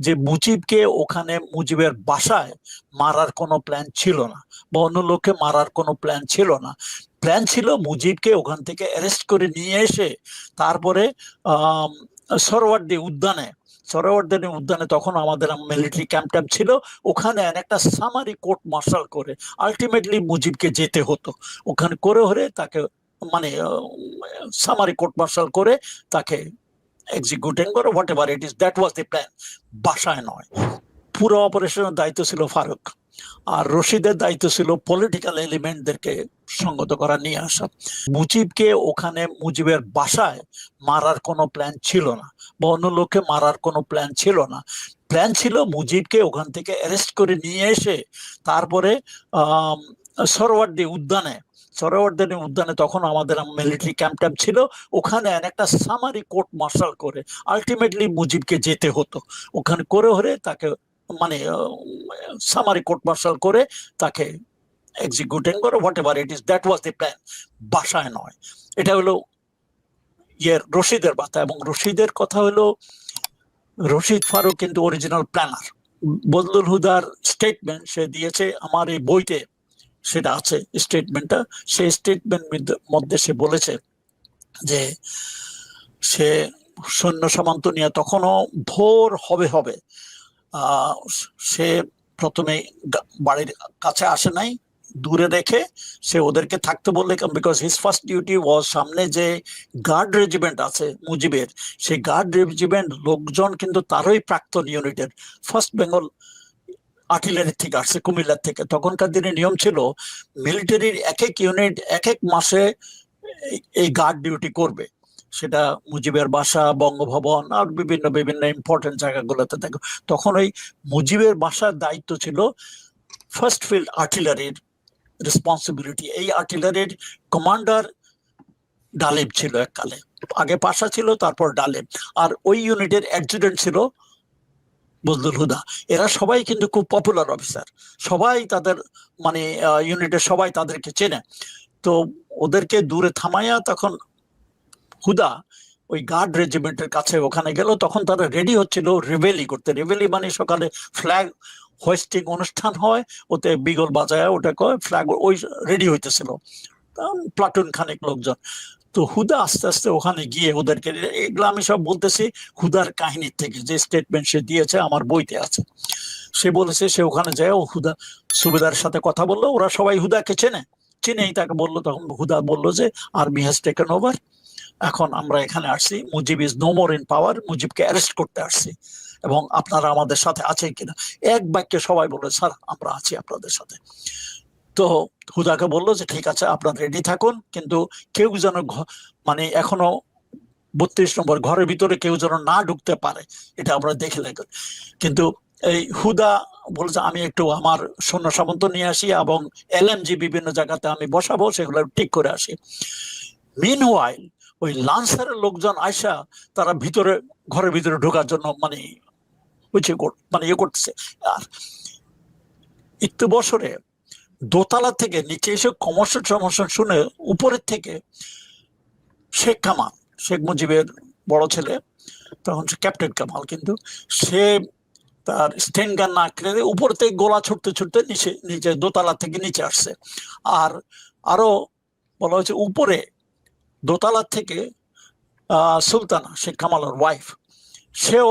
যে মুজিবকে ওখানে মুজিবের বাসায় মারার কোনো প্ল্যান ছিল না বা অন্য লোককে মারার কোনো প্ল্যান ছিল না। প্ল্যান ছিল মুজিবকে ওখান থেকে অ্যারেস্ট করে নিয়ে এসে তারপরে আহ সরওয়ার্দী উদ্যানে সরওয়ার্দী উদ্যানে তখন আমাদের মিলিটারি ক্যাম্প ট্যাম্প ছিল, ওখানে একটা সামারি কোর্ট মার্শাল করে আলটিমেটলি মুজিবকে যেতে হতো। ওখানে করে হরে তাকে মানে সামারি কোর্ট মার্শাল করে তাকে এক্সিকিউটিং করো whatever it is that was the plan বাসায় নয়। পুরো অপারেশনের দায়িত্ব ছিল ফারুক। আর রশিদের দায়িত্ব ছিল পলিটিক্যাল এলিমেন্টদেরকে সঙ্গত করা, নিয়ে আসা। মুজিবকে ওখানে মুজিবের বাসায় মারার কোনো প্ল্যান ছিল না বা অন্য লোককে মারার কোনো প্ল্যান ছিল না। প্ল্যান ছিল মুজিবকে ওখান থেকে অ্যারেস্ট করে নিয়ে এসে তারপরে, আহ সরওয়ার্দী উদ্যানে সরোয়ার্দী উদ্যানে তখন আমাদের মিলিটারি ক্যাম্প ট্যাম্প ছিল। ওখানে একটা সামারি কোর্ট মার্শাল করে আলটিমেটলি মুজিবকে যেতে হতো। ওখানে করে হরে তাকে মানে সামারি কোর্ট মার্শাল করে তাকে এক্সিকিউটিং করে whatever it is that was the plan বাসায় নয়। এটা হলো ইয়ের, রশিদের কথা এবং রশিদের কথা হলো, রশিদ ফারুক কিন্তু অরিজিনাল প্ল্যানার বদলুল হুদার স্টেটমেন্ট সে দিয়েছে, আমার এই বইতে সেটা আছে স্টেটমেন্টটা সেই স্টেটমেন্ট মধ্যে সে বলেছে যে সে সৈন্য সামান্ত নিয়ে তখনও ভোর হবে হবে। সে প্রথমে বাড়ির কাছে আসে নাই, দূরে রেখে সে ওদেরকে থাকতে বললে because his first duty was সামনে যে গার্ড রেজিমেন্ট আছে মুজিবের, সেই গার্ড রেজিমেন্ট লোকজন কিন্তু তারই প্রাক্তন ইউনিটের ফার্স্ট বেঙ্গল আর্টিলারি থেকে আসছে কুমিল্লার থেকে। তখনকার দিনে নিয়ম ছিল মিলিটারির এক এক ইউনিট এক এক মাসে এই গার্ড ডিউটি করবে। সেটা মুজিবের বাসা, বঙ্গভবন, আর বিভিন্ন বিভিন্ন ইম্পর্টেন্ট জায়গাগুলোতে দেখো তখন ওই মুজিবের বাসার দায়িত্ব ছিল ফার্স্ট ফিল্ড আর্টিলারির রেসপন্সিবিলিটি এই আর্টিলারির কমান্ডার ডালেব ছিল এককালে। আগে পাশা ছিল, তারপর ডালেব। আর ওই ইউনিটের অ্যাডজুটেন্ট ছিল বজলুল হুদা, এরা সবাই কিন্তু খুব পপুলার অফিসার সবাই তাদের মানে ইউনিটের সবাই তাদেরকে চেনে। তো ওদেরকে দূরে থামাইয়া তখন হুদা ওই গার্ড রেজিমেন্টের কাছে ওখানে গেল। তখন তারা রেডি হচ্ছিল রেভেলি করতে। রেভেলি মানে সকালে ফ্ল্যাগ হোয়েস্টিং অনুষ্ঠান হয়, ওতে বিগল বাজায় ওটা কয় ফ্ল্যাগ ওই রেডি হইতেছিল। প্লাটুন খানিক লোকজন। তো হুদা আস্তে আস্তে ওখানে গিয়ে ওদেরকে, এগুলো আমি সব বলতেছি, হুদার কাহিনীর থেকে যে স্টেটমেন্ট সে দিয়েছে আমার বইতে আছে। সে বলেছে, সে ওখানে যায়, ও হুদা সুবেদার সাথে কথা বলল, ওরা সবাই হুদাকে চেনে। চিনেই তাকে বলল, তখন হুদা বলল যে আর্মি হ্যাজ টেকেন ওভার এখন আমরা এখানে আসছি। Mujib is no more in power মুজিবকে arrest করতে আসছি। এবং আপনারা আমাদের সাথে আছেন কিনা? এক বাক্যে সবাই বলে স্যার আমরা আছি আপনাদের সাথে। তো হুদাকে বলল যে, ঠিক আছে, আপনারা রেডি থাকুন। কিন্তু কেউ যেন মানে এখনও বত্রিশ নম্বর ঘরের ভিতরে কেউ যেন না ঢুকতে পারে, এটা আমরা দেখে লাগবে কিন্তু এই হুদা বলছে আমি একটু আমার সৈন্য সামন্ত নিয়ে আসি এবং এলএমজি বিভিন্ন জায়গাতে আমি বসাবো, সেগুলো ঠিক করে আসি। মিন ওয়াইল ওই লান্সারের লোকজন আয়সা তারা ভিতরে, ঘরের ভিতরে ঢোকার জন্য মানে মানে ইয়ে করতেছে। আর একটু বছরে দোতলা থেকে নিচে এসে কমার্শিয়াল সমস্যা শুনে উপরের থেকে শেখ কামাল, শেখ মুজিবের বড় ছেলে, তখন সে ক্যাপ্টেন কামাল, কিন্তু সে তার স্টেন গান না কেড়ে উপর থেকে গোলা ছুটতে ছুটতে নিচে নিচে দোতলা থেকে নিচে আসছে। আর আরও বলা হয়েছে উপরে দোতলা থেকে সুলতানা, শেখ কামালের ওয়াইফ সেও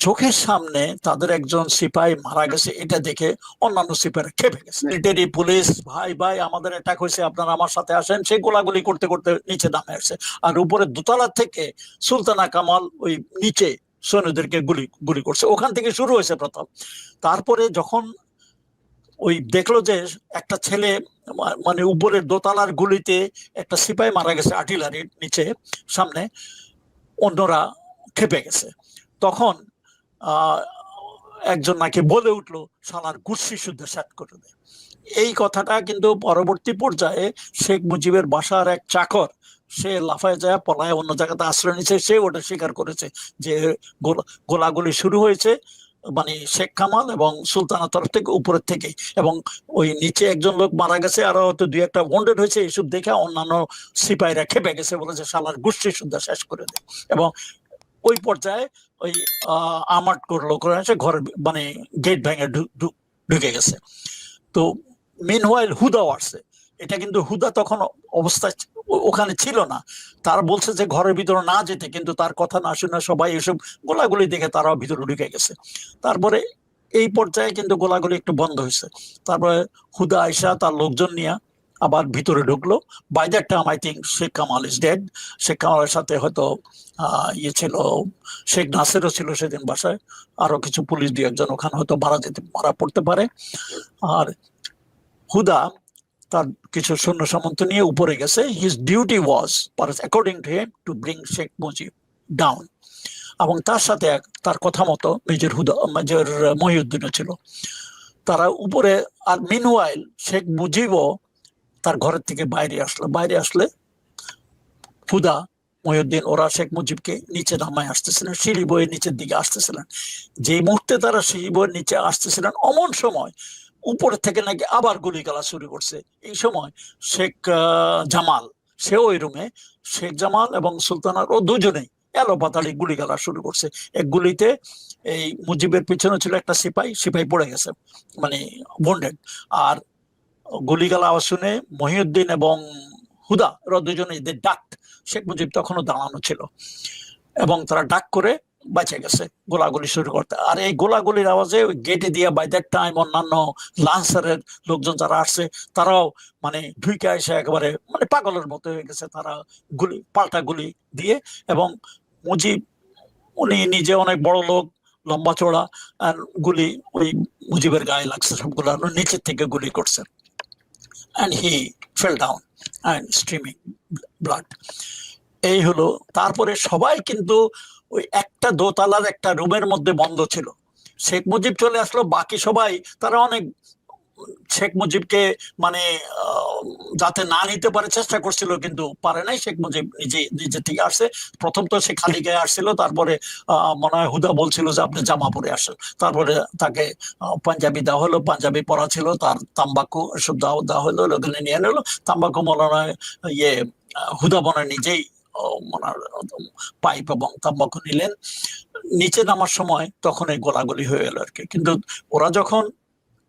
চোখের সামনে তাদের একজন সিপাহী মারা গেছে এটা দেখে অন্যান্য সিপাহীরা খেপে গেছে। মিলিটারি পুলিশ ভাই ভাই আমাদের অ্যাটাক হয়েছে আপনারা আমার সাথে আসেন। সে গোলাগুলি করতে করতে নিচে নামে আসছে আর উপরে দোতলা থেকে সুলতানা কামাল ওই নিচে সৈন্যদেরকে গুলি গুলি করছে। ওখান থেকে শুরু হয়েছে প্রথম। তারপরে যখন ওই দেখল যে একটা ছেলে মানে উপরের দোতলার গুলিতে একটা সিপাহী মারা গেছে আর্টিলারির নিচে সামনে অন্যরা খেপে গেছে। তখন একজন নাকি বলে উঠল সালার গুচ্ছি শুদ্ধ সেট করে দেয়। এই কথাটা কিন্তু পরবর্তী পর্যায়ে শেখ মুজিবের বাসার এক চাকর, সে লাফায় যায়, পলায় অন্য জায়গাতে আশ্রয় নিচ্ছে সে ওটা স্বীকার করেছে যে গোলাগুলি শুরু হয়েছে মানে শেখ কামাল এবং সুলতানার তরফ থেকে, উপরের থেকে এবং ওই নিচে একজন লোক মারা গেছে, আরও হয়তো দুই একটা ওয়ান্ডেড হয়েছে, এইসব দেখে অন্যান্য সিপাহীরা খেপে গেছে বলেছে শালার গোষ্ঠী সুদ্ধা শেষ করে দেয় এবং ওই পর্যায়ে ওই আমাট করল করে এসে ঘরে মানে গেট ভেঙে ঢুকে গেছে। তো মেন হোয়াইল হুদাও আসছে। এটা কিন্তু হুদা তখন ও- ওখানে ছিল না। তারা বলছে যে ঘরের ভিতরে না যেতে, কিন্তু তার কথা না শুনে সবাই এসব গোলাগুলি দেখে তারাও ভিতরে ঢুকে গেছে। তারপরে এই পর্যায়ে কিন্তু গোলাগুলি একটু বন্ধ হয়েছে। তারপরে হুদা আয়সা তার লোকজন নিয়ে আবার ভিতরে ঢুকলো। By that time I think Sheikh Kamal is dead Sheikh কামালের সাথে হয়তো ইয়ে ছিল, শেখ নাসেরও ছিল সেদিন বাসায়। আরও কিছু পুলিশ দিয়ে একজন ওখানে হয়তো মারা যেতে, মারা পড়তে পারে। আর হুদা তার কিছু সৈন্য সামন্ত নিয়ে উপরে গেছে। His duty was per according to him to bring Sheikh Mujib down এবং তার সাথে এক- তার কথা মতো মেজর হুদা মেজর মহিউদ্দিনও ছিল। তারা উপরে, আর মিনওয়াইল শেখ মুজিবও তার ঘরের থেকে বাইরে আসলো। বাইরে আসলে হুদা মহিউদ্দিন, ওরা শেখ মুজিবকে নিচে নামায় আসতেছিলেন, সিঁড়ি বইয়ের নিচের দিকে আসতেছিলেন। যে মুহূর্তে তারা সিঁড়ি বইয়ের নিচে আসতেছিলেন, অমন সময় উপর থেকে নাকি আবার গুলি গালা শুরু করছে। এই সময় শেখ জামাল সেও ওই রুমে, শেখ জামাল এবং সুলতানার ও দুজনেই এলো পাতালি গুলি গালা শুরু করছে। এক গুলিতে এই মুজিবের পিছনে ছিল একটা সিপাই সিপাই পড়ে গেছে মানে বন্ডেড আর গুলিগালা আওয়াজ শুনে মহিউদ্দিন এবং হুদা ওরা দুজনে দে ডাক, শেখ মুজিব তখনও দাঁড়ানো ছিল। এবং তারা ডাক করে বেঁচে গেছে, গোলাগুলি শুরু করতে। আর এই গোলাগুলির আওয়াজে ওই গেটে দিয়ে বাই দ্যাট টাইম অন্যান্য লান্সারের লোকজন যারা আসছে, তারাও মানে ঢুইকে এসে একেবারে মানে পাগলের মতো হয়ে গেছে। তারা গুলি, পাল্টা গুলি দিয়ে এবং মুজিব, উনি নিজে অনেক বড় লোক, লম্বা চড়া আর গুলি ওই মুজিবের গায়ে লাগছে সবগুলো। নিচের থেকে গুলি করছে and he fell down and streaming blood. এই হলো, তারপরে সবাই কিন্তু ওই একটা দোতলার একটা রুমের মধ্যে বন্ধ ছিল। শেখ মুজিব চলে আসলো, বাকি সবাই, তারা অনেক শেখ মুজিবকে মানে যাতে না নিতে পারে চেষ্টা করছিল, কিন্তু পারে নাই। শেখ মুজিব নিজে নিজে থেকে আসছে। প্রথম তো সে খালি গায়ে আসছিল, তারপরে মনে হয় হুদা বলছিল যে আপনি জামা পরে আসেন। তারপরে তাকে পাঞ্জাবি দেওয়া হলো, পাঞ্জাবি পরা ছিল, তার তাম্বাকু এসব দেওয়া দেওয়া হলো, ওখানে নিয়ে নিলো। তাম্বাকু মনে হয় ইয়ে হুদা মনে নিজেই পাইপ এবং তাম্বাকু নিলেন। নিচে নামার সময় তখন এই গোলাগুলি হয়ে গেল আর কি। কিন্তু ওরা যখন